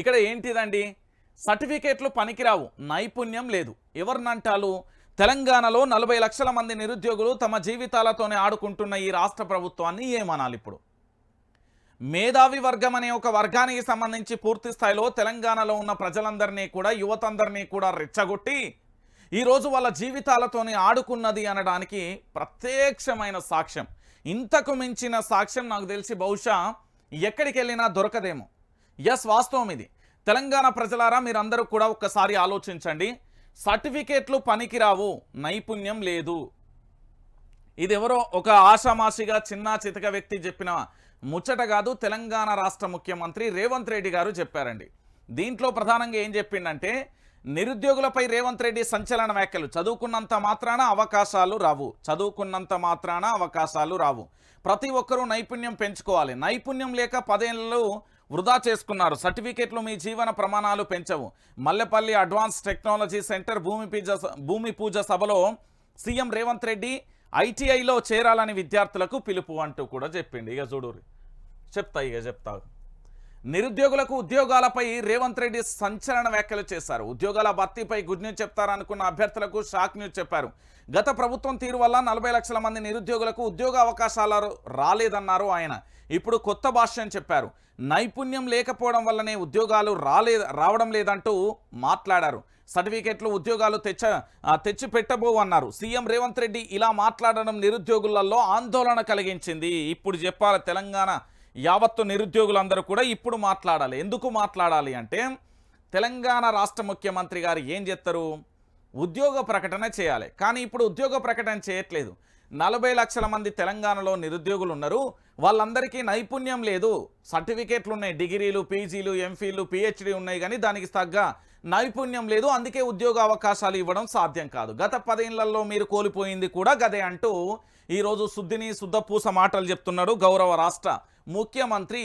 ఇక్కడ ఏంటిదండి? సర్టిఫికేట్లు పనికిరావు. నైపుణ్యం లేదు. ఎవరినంటాలు? తెలంగాణలో నలభై లక్షల మంది నిరుద్యోగులు తమ జీవితాలతోనే ఆడుకుంటున్న ఈ రాష్ట్ర ప్రభుత్వాన్ని ఏమనాలి ఇప్పుడు? మేధావి వర్గం అనే ఒక వర్గానికి సంబంధించి పూర్తి స్థాయిలో తెలంగాణలో ఉన్న ప్రజలందరినీ కూడా యువతందరినీ కూడా రెచ్చగొట్టి ఈరోజు వాళ్ళ జీవితాలతోని ఆడుకున్నది అనడానికి ప్రత్యక్షమైన సాక్ష్యం. ఇంతకు మించిన సాక్ష్యం నాకు తెలిసి బహుశా ఎక్కడికి వెళ్ళినా దొరకదేమో. ఎస్ వాస్తవం ఇది. తెలంగాణ ప్రజలారా మీరందరూ కూడా ఒక్కసారి ఆలోచించండి. సర్టిఫికేట్లు పనికిరావు నైపుణ్యం లేదు. ఇది ఎవరో ఒక ఆషామాషిగా చిన్న చితక వ్యక్తి చెప్పిన ముచ్చట కాదు తెలంగాణ రాష్ట్ర ముఖ్యమంత్రి రేవంత్ రెడ్డి గారు చెప్పారండి. దీంట్లో ప్రధానంగా ఏం చెప్పిండంటే నిరుద్యోగులపై రేవంత్ రెడ్డి సంచలన వ్యాఖ్యలు. చదువుకున్నంత మాత్రాన అవకాశాలు రావు. చదువుకున్నంత మాత్రాన అవకాశాలు రావు. ప్రతి ఒక్కరూ నైపుణ్యం పెంచుకోవాలి. నైపుణ్యం లేక పదేళ్ళు వృధా చేసుకున్నారు. సర్టిఫికెట్లు మీ జీవన ప్రమాణాలు పెంచవు. మల్లెపల్లి అడ్వాన్స్ టెక్నాలజీ సెంటర్ భూమి పూజ భూమి పూజ సభలో సీఎం రేవంత్ రెడ్డి ఐటీఐలో చేరాలని విద్యార్థులకు పిలుపు అంటూ కూడా చెప్పిండి. ఇక చూడు చెప్తా ఇక చెప్తా. నిరుద్యోగులకు ఉద్యోగాలపై రేవంత్ రెడ్డి సంచలన వ్యాఖ్యలు చేశారు. ఉద్యోగాల భర్తీపై గుడ్ న్యూస్ చెప్తారనుకున్న అభ్యర్థులకు షాక్ న్యూస్ చెప్పారు. గత ప్రభుత్వం తీరు వల్ల నలభై లక్షల మంది నిరుద్యోగులకు ఉద్యోగ అవకాశాలు రాలేదన్నారు ఆయన. ఇప్పుడు కొత్త భాష్యం చెప్పారు. నైపుణ్యం లేకపోవడం వల్లనే ఉద్యోగాలు రాలే రావడం లేదంటూ మాట్లాడారు. సర్టిఫికెట్లు ఉద్యోగాలు తెచ్చ తెచ్చి పెట్టబోవన్నారు సీఎం రేవంత్ రెడ్డి ఇలా మాట్లాడడం నిరుద్యోగులలో ఆందోళన కలిగించింది. ఇప్పుడు చెప్పాలి తెలంగాణ యావత్తు నిరుద్యోగులందరూ కూడా ఇప్పుడు మాట్లాడాలి. ఎందుకు మాట్లాడాలి అంటే తెలంగాణ రాష్ట్ర ముఖ్యమంత్రి గారు ఏం చేస్తారు? ఉద్యోగ ప్రకటన చేయాలి. కానీ ఇప్పుడు ఉద్యోగ ప్రకటన చేయట్లేదు. నలభై లక్షల మంది తెలంగాణలో నిరుద్యోగులు ఉన్నారు. వాళ్ళందరికీ నైపుణ్యం లేదు. సర్టిఫికేట్లు ఉన్నాయి. డిగ్రీలు పీజీలు ఎంఫీలు పిహెచ్డి ఉన్నాయి కానీ దానికి తగ్గ నైపుణ్యం లేదు. అందుకే ఉద్యోగ అవకాశాలు ఇవ్వడం సాధ్యం కాదు. గత పదేళ్ళలో మీరు కోల్పోయింది కూడా గదే అంటూ ఈరోజు శుద్ధిని శుద్ధపూస మాటలు చెప్తున్నాడు గౌరవ రాష్ట్ర ముఖ్యమంత్రి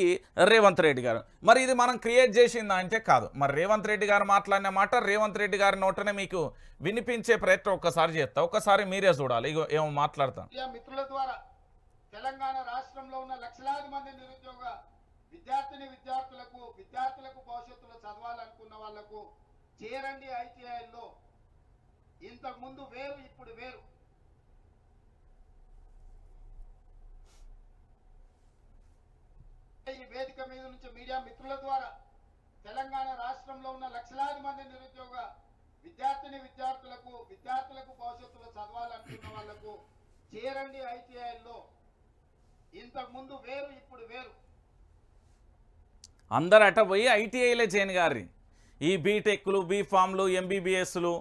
రేవంత్ రెడ్డి గారు. మరి ఇది మనం క్రియేట్ చేసిందా అంటే కాదు. మరి రేవంత్ రెడ్డి గారు మాట్లాడిన మాట రేవంత్ రెడ్డి గారి నోటనే మీకు వినిపించే ప్రయత్నం ఒక్కసారి చేస్తా. ఒక్కసారి మీరే చూడాలి. ఇగో ఏమో మాట్లాడతాను. మిత్రుల ద్వారా తెలంగాణ రాష్ట్రంలో ఉన్న లక్షలాది మంది నిరుద్యోగ విద్యార్థిని విద్యార్థులకు విద్యార్థులకు భవిష్యత్తులో చదవాలనుకున్న వాళ్ళకు చేరండి ఐటీఐల్లో. ఇంతకు ముందు వేరు ఇప్పుడు వేరు ఈ నుంచి మీడియా మిత్రుల ద్వారా తెలంగాణ రాష్ట్రంలో ఉన్న లక్షలాది మంది నిరుద్యోగ విద్యార్థిని విద్యార్థులకు విద్యార్థులకు భవిష్యత్తులో చదవాలనుకున్న వాళ్ళకు చేరండి ఐటీఐల్లో. ఇంతకు ముందు వేరు ఇప్పుడు వేరు. అందరు అట పోయి ఐటీఐలే చేయను గారి ఈ బీటెక్లు బీఫామ్లు ఎంబీబీఎస్లు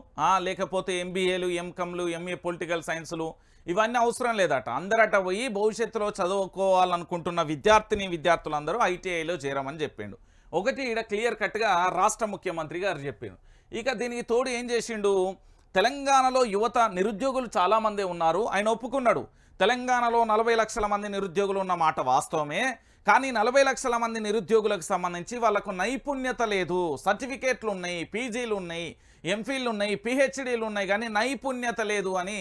లేకపోతే ఎంబీఏలు ఎంకమ్లు ఎంఏ పొలిటికల్ సైన్సులు ఇవన్నీ అవసరం లేదట. అందరట పోయి భవిష్యత్తులో చదువుకోవాలనుకుంటున్న విద్యార్థిని విద్యార్థులందరూ ఐటీఐలో చేరమని చెప్పిండు. ఒకటి ఇక్కడ క్లియర్ కట్గా రాష్ట్ర ముఖ్యమంత్రి గారు చెప్పిండు ఇక దీనికి తోడు ఏం చేసిండు? తెలంగాణలో యువత నిరుద్యోగులు చాలామంది ఉన్నారు. ఆయన ఒప్పుకున్నాడు. తెలంగాణలో నలభై లక్షల మంది నిరుద్యోగులు ఉన్న మాట వాస్తవమే. కానీ నలభై లక్షల మంది నిరుద్యోగులకు సంబంధించి వాళ్ళకు నైపుణ్యత లేదు. సర్టిఫికేట్లు ఉన్నాయి పీజీలు ఉన్నాయి ఎంఫీలు ఉన్నాయి పిహెచ్డీలు ఉన్నాయి కానీ నైపుణ్యత లేదు అని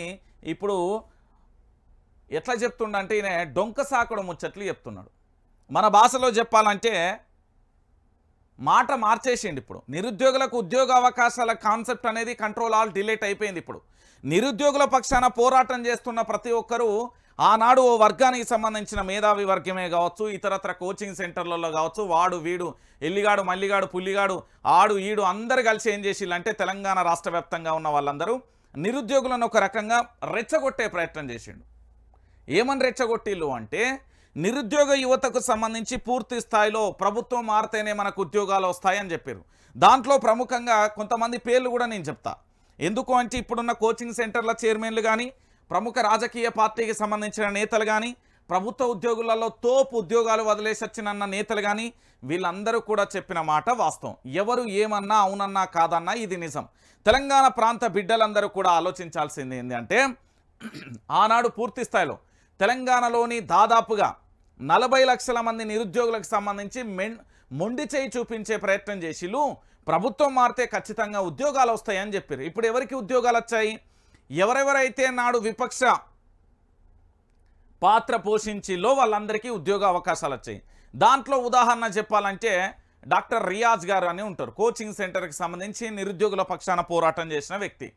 ఇప్పుడు ఎట్లా చెప్తుండంటే ఈయన డొంక సాకుడు ముచ్చట్లు చెప్తున్నాడు. మన భాషలో చెప్పాలంటే మాట మార్చేసిండు ఇప్పుడు. నిరుద్యోగులకు ఉద్యోగ అవకాశాల కాన్సెప్ట్ అనేది కంట్రోల్ ఆల్ డిలేట్ అయిపోయింది ఇప్పుడు. నిరుద్యోగుల పక్షాన పోరాటం చేస్తున్న ప్రతి ఒక్కరూ ఆనాడు ఓ వర్గానికి సంబంధించిన మేధావి వర్గమే కావచ్చు ఇతరత్ర కోచింగ్ సెంటర్లలో కావచ్చు వాడు వీడు ఎల్లిగాడు మల్లిగాడు పుల్లిగాడు ఆడు ఈడు అందరు కలిసి ఏం చేసిళ్ళంటే తెలంగాణ రాష్ట్ర ఉన్న వాళ్ళందరూ నిరుద్యోగులను ఒక రకంగా రెచ్చగొట్టే ప్రయత్నం చేసిండు. ఏమని రెచ్చగొట్టిల్లు అంటే నిరుద్యోగ యువతకు సంబంధించి పూర్తి స్థాయిలో ప్రభుత్వం మారితేనే మనకు ఉద్యోగాలు వస్తాయని చెప్పారు దాంట్లో ప్రముఖంగా కొంతమంది పేర్లు కూడా నేను చెప్తా. ఎందుకు అంటే ఇప్పుడున్న కోచింగ్ సెంటర్ల చైర్మన్లు కానీ ప్రముఖ రాజకీయ పార్టీకి సంబంధించిన నేతలు కానీ ప్రభుత్వ ఉద్యోగులలో తోపు ఉద్యోగాలు వదిలేసొచ్చినన్న నేతలు కానీ వీళ్ళందరూ కూడా చెప్పిన మాట వాస్తవం. ఎవరు ఏమన్నా అవునన్నా కాదన్నా ఇది నిజం. తెలంగాణ ప్రాంత బిడ్డలందరూ కూడా ఆలోచించాల్సింది ఏంటంటే ఆనాడు పూర్తి స్థాయిలో తెలంగాణలోని దాదాపుగా నలభై లక్షల మంది నిరుద్యోగులకు సంబంధించి మెన్ మొండి చేయి చూపించే ప్రయత్నం చేసిళ్ళు. ప్రభుత్వం మారితే ఖచ్చితంగా ఉద్యోగాలు వస్తాయని చెప్పారు ఇప్పుడు ఎవరికి ఉద్యోగాలు వచ్చాయి? ఎవరెవరైతే నాడు విపక్ష పాత్ర పోషించిలో వాళ్ళందరికీ ఉద్యోగ అవకాశాలు వచ్చాయి. దాంట్లో ఉదాహరణ చెప్పాలంటే డాక్టర్ రియాజ్ గారు అని ఉంటారు. కోచింగ్ సెంటర్కి సంబంధించి నిరుద్యోగుల పక్షాన పోరాటం చేసిన వ్యక్తి.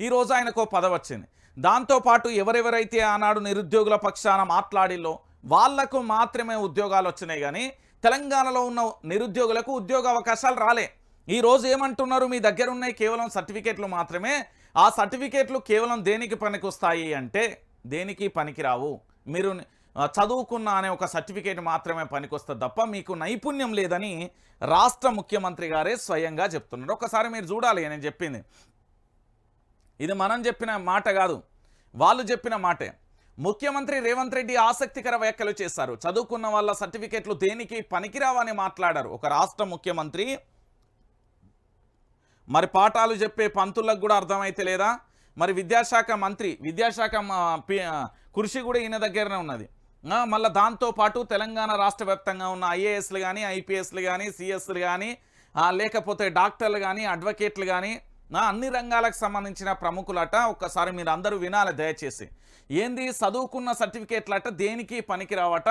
ఈరోజు ఆయనకు ఓ పదవి వచ్చింది. దాంతోపాటు ఎవరెవరైతే ఆనాడు నిరుద్యోగుల పక్షాన మాట్లాడిలో వాళ్ళకు మాత్రమే ఉద్యోగాలు వచ్చినాయి కానీ తెలంగాణలో ఉన్న నిరుద్యోగులకు ఉద్యోగ అవకాశాలు రాలే. ఈ రోజు ఏమంటున్నారు? మీ దగ్గర ఉన్నాయి కేవలం సర్టిఫికేట్లు మాత్రమే. ఆ సర్టిఫికేట్లు కేవలం దేనికి పనికొస్తాయి అంటే దేనికి పనికిరావు? మీరు చదువుకున్న అనే ఒక సర్టిఫికేట్ మాత్రమే పనికొస్తుంది తప్ప మీకు నైపుణ్యం లేదని రాష్ట్ర ముఖ్యమంత్రి గారే స్వయంగా చెప్తున్నారు. ఒకసారి మీరు చూడాలి నేను చెప్పింది. ఇది మనం చెప్పిన మాట కాదు. వాళ్ళు చెప్పిన మాటే. ముఖ్యమంత్రి రేవంత్ రెడ్డి ఆసక్తికర వ్యాఖ్యలు చేశారు. చదువుకున్న వాళ్ళ సర్టిఫికెట్లు దేనికి పనికిరావని మాట్లాడారు. ఒక రాష్ట్ర ముఖ్యమంత్రి. మరి పాఠాలు చెప్పే పంతులకు కూడా అర్థమైతే లేదా? మరి విద్యాశాఖ మంత్రి విద్యాశాఖ పి- కృషి కూడా ఈయన దగ్గరనే ఉన్నది. మళ్ళీ దాంతోపాటు దాంతో పాటు తెలంగాణ రాష్ట్ర వ్యాప్తంగా ఉన్న ఐఏఎస్లు కానీ ఐపీఎస్లు కానీ సిఎస్లు కానీ లేకపోతే డాక్టర్లు కానీ అడ్వకేట్లు కానీ నా అన్ని రంగాలకు సంబంధించిన ప్రముఖులట ఒక్కసారి మీరు అందరూ వినాలి దయచేసి. ఏంది? చదువుకున్న సర్టిఫికేట్లట దేనికి పనికిరావట?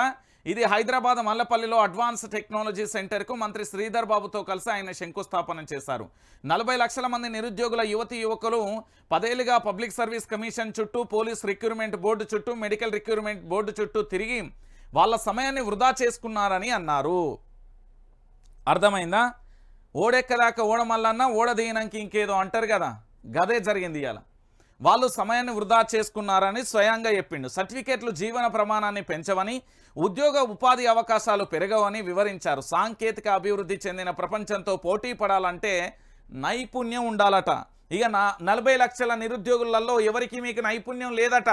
ఇది హైదరాబాద్ మల్లపల్లిలో అడ్వాన్స్ టెక్నాలజీ సెంటర్కు మంత్రి శ్రీధర్ బాబుతో కలిసి ఆయన శంకుస్థాపన చేశారు. నలభై లక్షల మంది నిరుద్యోగుల యువతి యువకులు పదేళ్ళుగా పబ్లిక్ సర్వీస్ కమిషన్ చుట్టూ పోలీస్ రిక్రూట్మెంట్ బోర్డు చుట్టూ మెడికల్ రిక్రూట్మెంట్ బోర్డు చుట్టూ తిరిగి వాళ్ళ సమయాన్ని వృధా చేసుకున్నారని అన్నారు. అర్థమైందా? ఓడెక్కదాకా ఓడమల్లన్నా ఓడదీయనాక ఇంకేదో అంటారు కదా. గదే జరిగింది ఇవాళ వాళ్ళు సమయాన్ని వృధా చేసుకున్నారని స్వయంగా చెప్పిండు. సర్టిఫికేట్లు జీవన ప్రమాణాన్ని పెంచవని ఉద్యోగ ఉపాధి అవకాశాలు పెరగవని వివరించారు. సాంకేతిక అభివృద్ధి చెందిన ప్రపంచంతో పోటీ పడాలంటే నైపుణ్యం ఉండాలట. ఇక నా నలభై లక్షల నిరుద్యోగులలో ఎవరికి మీకు నైపుణ్యం లేదట?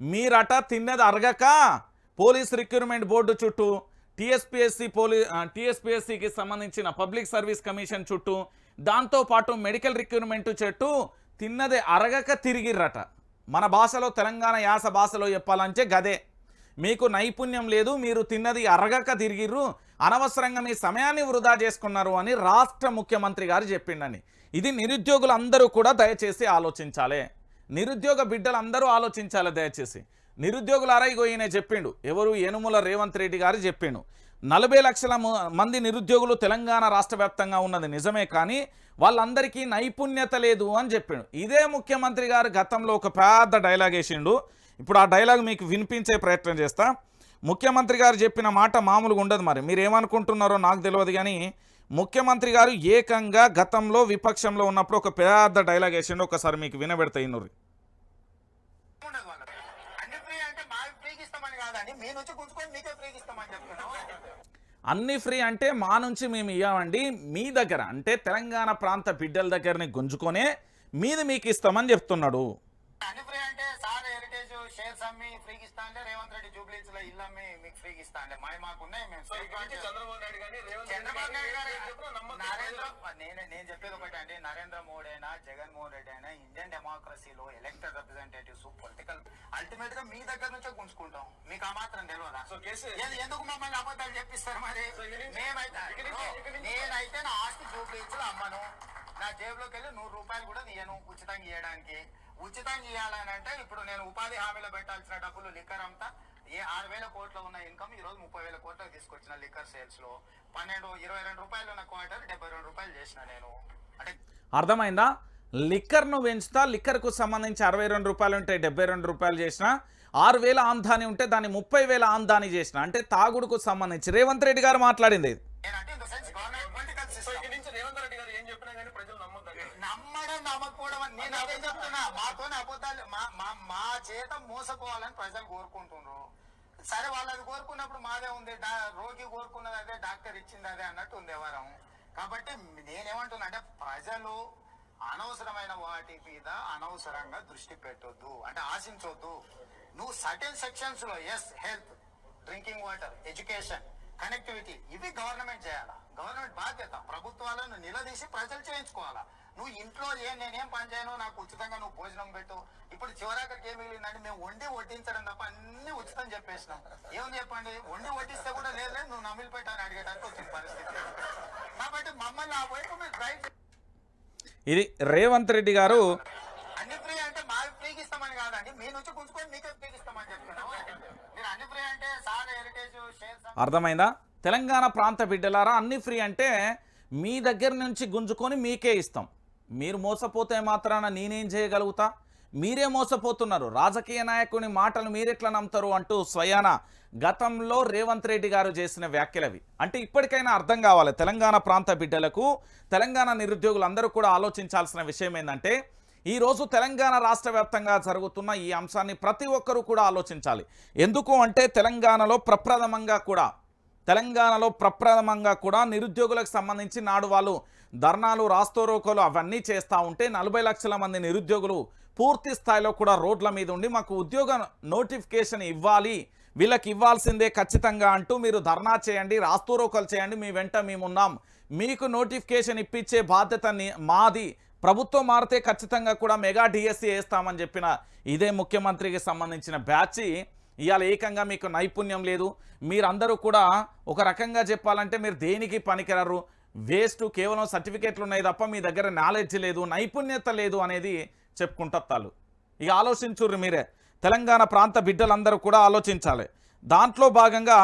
మీరట తిన్నది అరగక పోలీస్ రిక్రూట్మెంట్ బోర్డు చుట్టూ టీఎస్పీఎస్సీ పోలీ టీఎస్పీఎస్సీకి సంబంధించిన పబ్లిక్ సర్వీస్ కమిషన్ చుట్టూ దాంతోపాటు మెడికల్ రిక్రూట్మెంట్ చెట్టు తిన్నది అరగక తిరిగిర్రట. మన భాషలో తెలంగాణ యాస భాషలో చెప్పాలంటే గదే. మీకు నైపుణ్యం లేదు మీరు తిన్నది అరగక తిరిగిర్రు అనవసరంగా మీ సమయాన్ని వృధా చేసుకున్నారు అని రాష్ట్ర ముఖ్యమంత్రి గారు చెప్పిండని. ఇది నిరుద్యోగులందరూ కూడా దయచేసి ఆలోచించాలి. నిరుద్యోగ బిడ్డలందరూ ఆలోచించాలి దయచేసి. నిరుద్యోగుల అరైగో ఈయన చెప్పిండు. ఎవరు యనుముల రేవంత్ రెడ్డి గారు చెప్పిండు. నలభై లక్షల మంది నిరుద్యోగులు తెలంగాణ రాష్ట్ర వ్యాప్తంగా ఉన్నది నిజమే కానీ వాళ్ళందరికీ నైపుణ్యత లేదు అని చెప్పిండు. ఇదే ముఖ్యమంత్రి గారు గతంలో ఒక పెద్ద డైలాగ్ వేసిండు. ఇప్పుడు ఆ డైలాగ్ మీకు వినిపించే ప్రయత్నం చేస్తా. ముఖ్యమంత్రి గారు చెప్పిన మాట మామూలుగా ఉండదు మరి. మీరు ఏమనుకుంటున్నారో నాకు తెలియదు కానీ ముఖ్యమంత్రి గారు ఏకంగా గతంలో విపక్షంలో ఉన్నప్పుడు ఒక పెద్ద డైలాగ్ వేసిండు. ఒకసారి మీకు వినబెడతాయి నూరి ఉండదు వాళ్ళకి అన్ని ఫ్రీ అంటే మాకు ఫ్రీకి ఇస్తామని కాదండి మీ నుంచి గుంజుకొని మీకే ఫ్రీకి ఇస్తామని చెప్తున్నాం అన్ని ఫ్రీ అంటే మా నుంచి మేము ఇవ్వమండి మీ దగ్గర అంటే తెలంగాణ ప్రాంత బిడ్డల దగ్గరని గుంజుకొనే మీది మీకు ఇస్తామని చెప్తున్నాడు. అన్ని ఫ్రీ అంటే సార్ హెరిటేజ్ షేర్స్ అమ్మి ఫ్రీకి ఇస్తా అంటే రేవంత్ రెడ్డి జూబ్లీస్లో ఇల్లు అమ్మి మీకు ఫ్రీకి ఇస్తా అంటే మావి మాకు ఉన్నాయి మేము చంద్రబాబు నాయుడు నాయుడు గారు నరేంద్ర నేను నేను చెప్పేది ఒకటి అండి. నరేంద్ర మోడీ అయినా జగన్మోహన్ రెడ్డి అయినా ఇండియన్ డెమోక్రసీలో ఎలక్టెడ్ రిప్రజెంటేటివ్స్ పొలిటికల్ అల్టిమేట్గా మీ దగ్గర నుంచే గుంజుకుంటాం మీకు ఆ మాత్రం తెలియదా సో కేసీ ఏ- ఎందుకు మమ్మల్ని అబద్ధాలు చెప్పిస్తారు మరి? మేమైతే నేనైతే నా ఆస్తి చూపించు అమ్మను. నా జేబులోకి వెళ్ళి నూరు రూపాయలు కూడా తీయను ఉచితంగా ఇవ్వడానికి ఉచితంగా ఇవ్వాలని అంటే ఇప్పుడు నేను ఉపాధి హామీలో పెట్టాల్సిన డబ్బులు లిక్కర్ అంతా ఏ ఆరు వేల కోట్ల ఉన్న ఇన్కమ్ ఈ రోజు ముప్పై వేల కోట్లకు తీసుకొచ్చిన లిక్కర్ సేల్స్లో పన్నెండు ఇరవై రెండు రూపాయలు ఉన్న క్వార్టర్ డెబ్బై రెండు రూపాయలు చేసిన నేను. అంటే అర్థమైందా? లిక్కర్ను పెంచుతా లిక్కర్కు సంబంధించి అరవై రెండు రూపాయలు ఉంటే డెబ్బై రెండు రూపాయలు చేసిన ఆరు వేల ఆందాని ఉంటే దాన్ని ముప్పై వేల ఆందాని చేసిన అంటే తాగుడుకు సంబంధించి. రేవంత్ రెడ్డి గారు మాట్లాడింది ఇది. నేనంటే in the sense government political so system ఇక్కడ నుంచి రేవంత్ రెడ్డి గారు ఏం చెప్పినా కానీ ప్రజలు నమ్మద్దు నమ్మడం నమ్మకపోవడం అని నేను అదే చెప్తున్నా. మాతోనే అబద్ధాలు మా మా మా చేత మోసపోవాలని ప్రజలు కోరుకుంటున్నారు. సరే వాళ్ళది కోరుకున్నప్పుడు మాదే ఉంది. రోగి కోరుకున్నది అదే డాక్టర్ ఇచ్చింది అదే అన్నట్టు ఉంది ఎవరం కాబట్టి నేనేమంటున్నా అంటే ప్రజలు అనవసరమైన వాటి మీద అనవసరంగా దృష్టి పెట్టొద్దు. అంటే ఆశించొద్దు. నువ్వు certain సెక్షన్స్లో as health drinking water education connectivity ఇవి గవర్నమెంట్ చేయాలా? గవర్నమెంట్ బాధ్యత. ప్రభుత్వాలను నిలదీసి ప్రజలు చేయించుకోవాలా? నువ్వు ఇంట్లో ఏం నేనేం పని చేయను నాకు ఉచితంగా నువ్వు భోజనం పెట్టు. ఇప్పుడు చివరాకరికి ఏం మిగిలిందంటే మేము వండి వడ్డించడం తప్ప అన్ని ఉచితం చెప్పేసినాం. ఏమని చెప్పండి? వండి వడ్డిస్తే కూడా లేదు నువ్వు నమ్మిలి అడిగేటానికి వచ్చిన పరిస్థితి. కాబట్టి మమ్మల్ని ఆ వైపు మీరు డ్రైవ్ ఇది రేవంత్ రెడ్డి గారు అర్థమైందా? తెలంగాణ ప్రాంత బిడ్డలారా అన్ని ఫ్రీ అంటే మీ దగ్గర నుంచి గుంజుకొని మీకే ఇస్తాం. మీరు మోసపోతే మాత్రాన నేనేం చేయగలుగుతా? మీరే మోసపోతున్నారు. రాజకీయ నాయకుని మాటలు మీరెట్లా నమ్ముతారు అంటూ స్వయాన గతంలో రేవంత్ రెడ్డి గారు చేసిన వ్యాఖ్యలవి అంటే ఇప్పటికైనా అర్థం కావాలి. తెలంగాణ ప్రాంత బిడ్డలకు తెలంగాణ నిరుద్యోగులందరూ కూడా ఆలోచించాల్సిన విషయం ఏంటంటే ఈరోజు తెలంగాణ రాష్ట్ర వ్యాప్తంగా జరుగుతున్న ఈ అంశాన్ని ప్రతి ఒక్కరూ కూడా ఆలోచించాలి. ఎందుకు అంటే తెలంగాణలో ప్రప్రథమంగా కూడా తెలంగాణలో ప్రప్రథమంగా కూడా నిరుద్యోగులకు సంబంధించి నాడు వాళ్ళు ధర్నాలు రాస్తోరోకోలు అవన్నీ చేస్తూ ఉంటే నలభై లక్షల మంది నిరుద్యోగులు పూర్తి స్థాయిలో కూడా రోడ్ల మీద ఉండి మాకు ఉద్యోగ నోటిఫికేషన్ ఇవ్వాలి. వీళ్ళకి ఇవ్వాల్సిందే ఖచ్చితంగా అంటూ మీరు ధర్నా చేయండి రాస్తోరోకలు చేయండి. మీ వెంట మేమున్నాం. మీకు నోటిఫికేషన్ ఇప్పించే బాధ్యత మాది. ప్రభుత్వం మారితే ఖచ్చితంగా కూడా మెగా డిఎస్సి వేస్తామని చెప్పిన ఇదే ముఖ్యమంత్రికి సంబంధించిన బ్యాచ్ ఇవాళ ఏకంగా మీకు నైపుణ్యం లేదు. మీరందరూ కూడా ఒక రకంగా చెప్పాలంటే మీరు దేనికి పనికిరారు? వేస్ట్ కేవలం సర్టిఫికేట్లు ఉన్నాయి తప్ప మీ దగ్గర నాలెడ్జ్ లేదు నైపుణ్యత లేదు అనేది చెప్పుకుంటారు ఇక ఆలోచించుర్రు మీరే. తెలంగాణ ప్రాంత బిడ్డలందరూ కూడా ఆలోచించాలి. దాంట్లో భాగంగా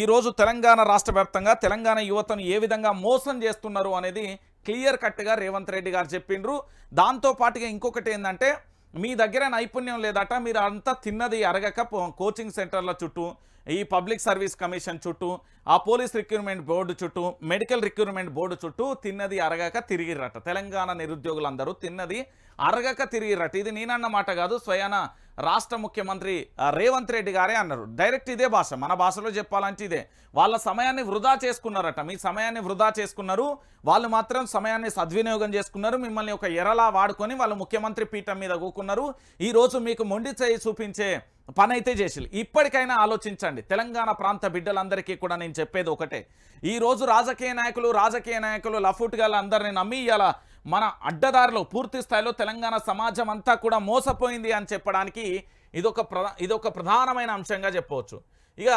ఈరోజు తెలంగాణ రాష్ట్ర వ్యాప్తంగా తెలంగాణ యువతను ఏ విధంగా మోసం చేస్తున్నారు అనేది క్లియర్ కట్గా రేవంత్ రెడ్డి గారు చెప్పిండ్రు. దాంతో పాటుగా ఇంకొకటి ఏంటంటే మీ దగ్గర నైపుణ్యం లేదట మీరు అంతా తిన్నది అరగక కోచింగ్ సెంటర్ల చుట్టూ ఈ పబ్లిక్ సర్వీస్ కమిషన్ చుట్టూ ఆ పోలీస్ రిక్రూట్మెంట్ బోర్డు చుట్టూ మెడికల్ రిక్రూట్మెంట్ బోర్డు చుట్టూ తిన్నది అరగక తిరిగిరట తెలంగాణ నిరుద్యోగులందరూ తిన్నది అరగక తిరిగిరట ఇది నేనన్న మాట కాదు స్వయాన రాష్ట్ర ముఖ్యమంత్రి రేవంత్ రెడ్డి గారే అన్నారు. డైరెక్ట్ ఇదే భాష. మన భాషలో చెప్పాలంటే ఇదే. వాళ్ళ సమయాన్ని వృధా చేసుకున్నారట. మీ సమయాన్ని వృధా చేసుకున్నారు. వాళ్ళు మాత్రం సమయాన్ని సద్వినియోగం చేసుకున్నారు. మిమ్మల్ని ఒక ఎరలా వాడుకొని వాళ్ళు ముఖ్యమంత్రి పీఠం మీద కూకున్నారు. ఈరోజు మీకు మొండి చేయి చూపించే పని అయితే చేసి ఇప్పటికైనా ఆలోచించండి. తెలంగాణ ప్రాంత బిడ్డలందరికీ కూడా నేను చెప్పేది ఒకటే. ఈ రోజు రాజకీయ నాయకులు రాజకీయ నాయకులు లఫూట్ అందరిని నమ్మి ఇవాళ మన అడ్డదారిలో పూర్తి స్థాయిలో తెలంగాణ సమాజం అంతా కూడా మోసపోయింది అని చెప్పడానికి ఇదొక ప్రధా ఇదొక ప్రధానమైన అంశంగా చెప్పవచ్చు.